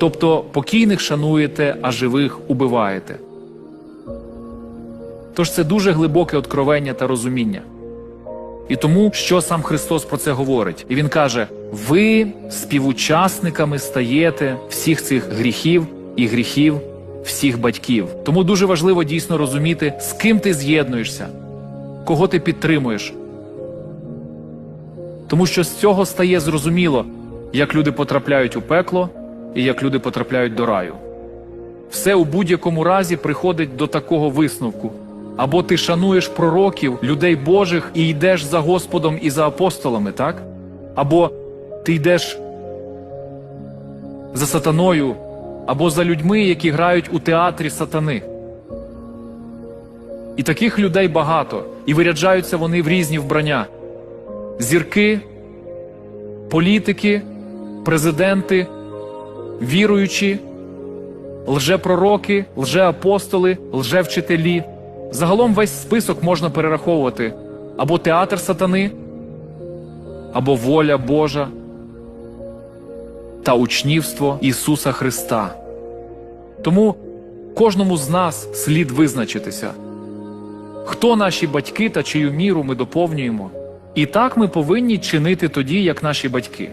Тобто покійних шануєте, а живих убиваєте. Тож це дуже глибоке откровення та розуміння. І тому, що сам Христос про це говорить, і Він каже: ви співучасниками стаєте всіх цих гріхів і гріхів всіх батьків. Тому дуже важливо дійсно розуміти, з ким ти з'єднуєшся, кого ти підтримуєш. Тому що з цього стає зрозуміло, як люди потрапляють у пекло і як люди потрапляють до раю. Все у будь-якому разі приходить до такого висновку. Або ти шануєш пророків, людей Божих і йдеш за Господом і за апостолами, так? Або ти йдеш за сатаною, або за людьми, які грають у театрі сатани. І таких людей багато, і виряджаються вони в різні вбрання: зірки, політики, президенти, віруючі, лжепророки, лжеапостоли, лжевчителі. Загалом весь список можна перераховувати або театр сатани, або воля Божа та учнівство Ісуса Христа. Тому кожному з нас слід визначитися, хто наші батьки та чию міру ми доповнюємо. І так ми повинні чинити тоді, як наші батьки.